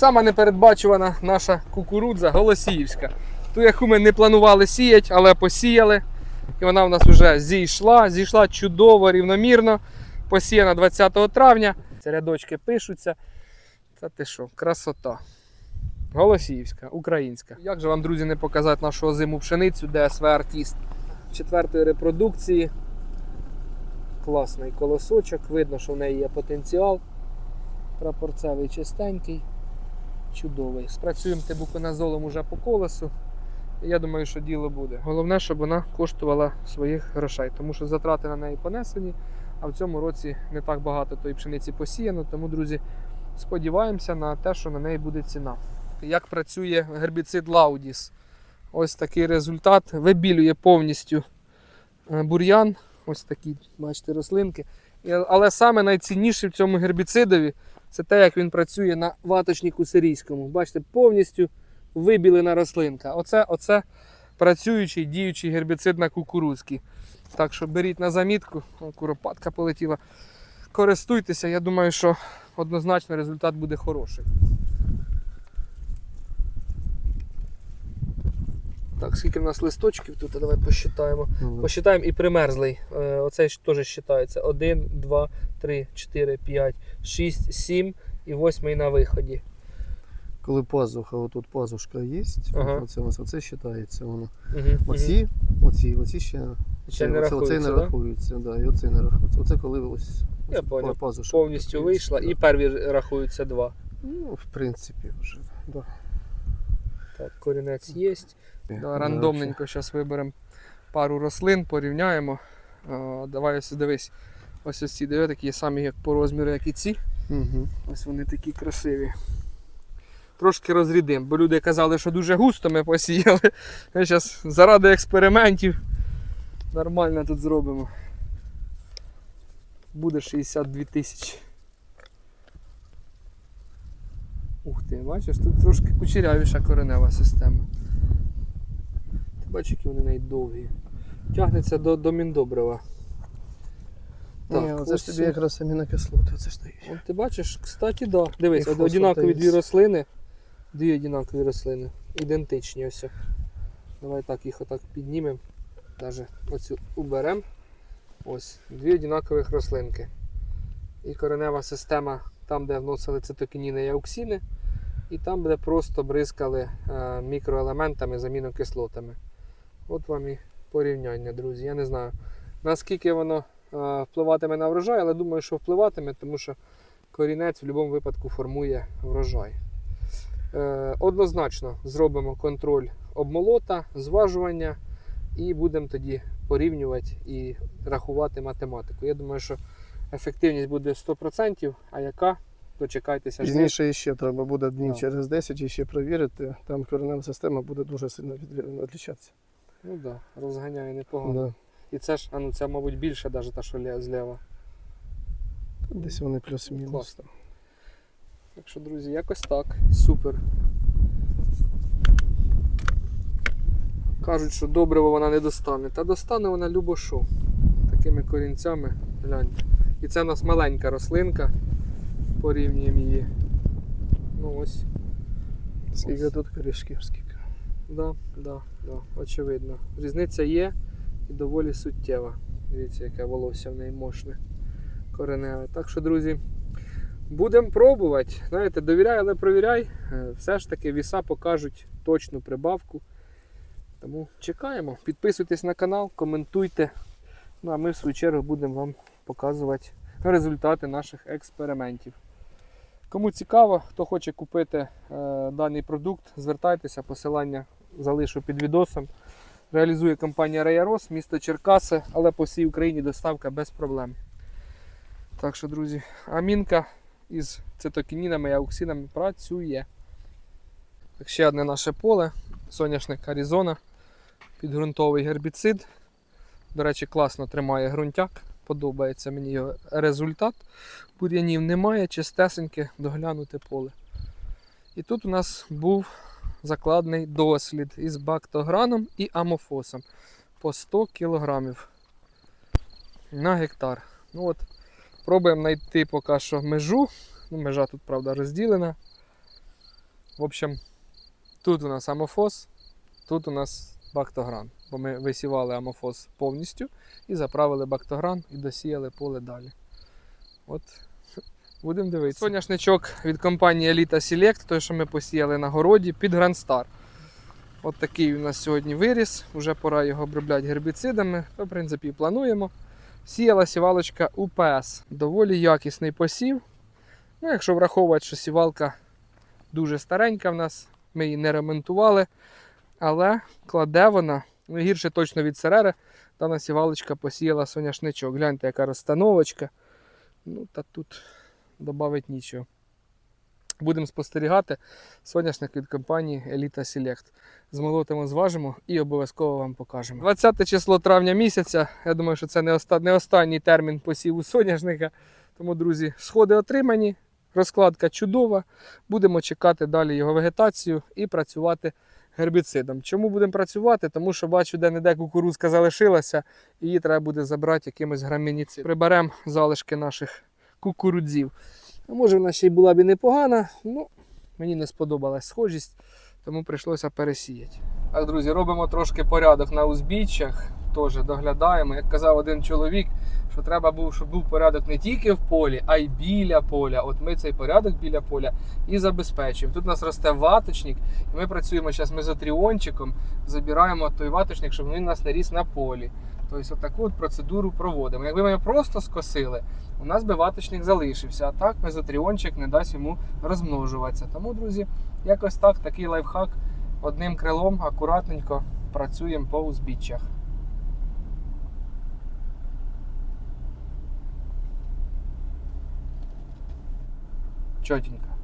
Сама непередбачувана наша кукурудза Голосіївська. Ту, яку ми не планували сіяти, але посіяли. І вона в нас вже зійшла, зійшла чудово, рівномірно. Посіяна 20 травня. Ці рядочки пишуться. Це ти що, красота. Голосіївська, українська. Як же вам, друзі, не показати нашу озиму пшеницю ДСВ Артіст четвертої репродукції. Класний колосочок, видно, що в неї є потенціал. Прапорцевий чистенький, чудовий. Спрацюємо тибуконазолом уже по колесу. Я думаю, що діло буде. Головне, щоб вона коштувала своїх грошей, тому що затрати на неї понесені, а в цьому році не так багато тої пшениці посіяно. Тому, друзі, сподіваємося на те, що на неї буде ціна. Як працює гербіцид Laudis? Ось такий результат. Вибілює повністю е, бур'ян. Ось такі, бачите, рослинки. Але саме найцінніше в цьому гербіцидові це те, як він працює на ваточнику сирійському. Бачите, повністю вибілена рослинка. Оце, оце працюючий діючий гербіцид на кукурузці. Так що беріть на замітку, куропатка полетіла. Користуйтеся, я думаю, що однозначно результат буде хороший. Так, скільки в нас листочків тут, давай посчитаємо. Посчитаємо і примерзлий. Е, Оцей теж вважається. 1, 2, 3, 4, 5, 6, 7 і 8 на виході. Коли пазуха, отут пазушка є, Ага. оце, оце, оце вважається воно. Угу, Оці, оці, оці ще, Ще не оце, оцей не да? рахується, да, і оцей не рахується. Оце коли ось, Я пазушка. повністю вийшла да. і перві рахуються два. Ну, в принципі, вже. Да. Так, корінець є. Да, Да, рандомненько зараз виберемо пару рослин, порівняємо. А, давай ось дивись. Ось ось ці диви, такі самі як по розміру, як і ці. Угу. Ось вони такі красиві. Трошки розрідимо, бо люди казали, що дуже густо ми посіяли. Ми зараз заради експериментів нормально тут зробимо. Буде 62 тисячі. Ух ти, бачиш, тут трошки кучерявіша коренева система. Ти бачиш, які вони навіть довгі. Тягнеться до, до Міндобрива. Так, Ні, оце ж тобі якраз амінокислоти, оце ж дають. От ти бачиш, кстати, да. Дивись, І од- одинакові дві рослини. Дві одинакові рослини. Ідентичні ось. Давай так їх отак піднімемо. Даже оцю уберемо. Ось, дві одинакових рослинки. І коренева система там, де вносили цитокініни і ауксіни, і там, де просто бризкали е, мікроелементами з амінокислотами. От вам і порівняння, друзі. Я не знаю, наскільки воно е, впливатиме на врожай, але думаю, що впливатиме, тому що корінець в будь-якому випадку формує врожай. Е, однозначно зробимо контроль обмолота, зважування і будемо тоді порівнювати і рахувати математику. Я думаю, що ефективність буде 100%, а яка? Дочекайтеся. Пізніше ще треба буде днів Да. через 10 і ще перевірити. Там коренева система буде дуже сильно від- відрізнятися. Ну так, да, розганяє непогано. Да. І це ж, а ну це, мабуть, більше, навіть та, що зліва. Десь вони плюс-мінус. Так що, друзі, якось так. Супер. Кажуть, що добриво вона не достане. Та достане вона любо що. Такими корінцями. Гляньте. І це у нас маленька рослинка. Порівнюємо її. Ну ось. Скільки тут корішків, скільки. Да, да, да, очевидно. Різниця є і доволі суттєва. Дивіться, яке волосся в неї мощне, кореневе. Так що, друзі, будемо пробувати. Знаєте, довіряй, але провіряй. Е, Все ж таки віса покажуть точну прибавку. Тому чекаємо. Підписуйтесь на канал, коментуйте. Ну а ми в свою чергу будемо вам показувати результати наших експериментів. Кому цікаво, хто хоче купити е, даний продукт, звертайтеся, посилання залишу під відосом. Реалізує компанія Рейарос, місто Черкаси, але по всій Україні доставка без проблем. Так що, друзі, амінка із цитокінінами і ауксинами працює. Так, ще одне наше поле, соняшник Аризона, підґрунтовий гербіцид. До речі, класно тримає ґрунтяк. Подобається мені результат. Бур'янів немає, чистесеньке, доглянуте поле. І тут у нас був закладний дослід із бактограном і амофосом по 100 кг на гектар. Ну от, Пробуємо знайти поки що межу. Ну, межа тут, правда, розділена. В общем, тут у нас амофос, тут у нас бактогран. Бо ми висівали амофос повністю і заправили бактогран і досіяли поле далі. От будемо дивитися. Соняшничок від компанії Elita Select, той, що ми посіяли на городі під Grand Star. От такий у нас сьогодні виріс. Уже пора його обробляти гербіцидами. То, в принципі, плануємо. Сіяла сівалочка УПС. Доволі якісний посів. Ну, якщо враховувати, що сівалка дуже старенька в нас, ми її не ремонтували. Але кладе вона, гірше точно від серери, дана сівалочка посіяла соняшничок. Гляньте, яка розстановочка. Ну, та тут додавить нічого. Будемо спостерігати соняшник від компанії Elita Select. Змолотимо, зважимо і обов'язково вам покажемо. 20 число травня місяця. Я думаю, що це не останній термін посіву соняшника. Тому, друзі, сходи отримані, розкладка чудова. Будемо чекати далі його вегетацію і працювати гербіцидом. Чому будемо працювати? Тому що бачу, де-не-де кукурузка залишилася, і її треба буде забрати якимось грамініцидом. Приберемо залишки наших кукурудзів. Може вона ще й була б і непогана, ну мені не сподобалась схожість, тому прийшлося пересіяти. Так, друзі, робимо трошки порядок на узбіччях, теж доглядаємо. Як казав один чоловік, що треба був, щоб був порядок не тільки в полі, а й біля поля. От ми цей порядок біля поля і забезпечуємо. Тут у нас росте ваточник, і ми працюємо зараз мезотріончиком, забираємо той ваточник, щоб він у нас не ріс на полі. Тобто, отаку от процедуру проводимо. Якби ми його просто скосили, у нас би ваточник залишився, а так мезотріончик не дасть йому розмножуватися. Тому, друзі, якось так, такий лайфхак одним крилом акуратненько працюємо по узбіччях. Чотенько.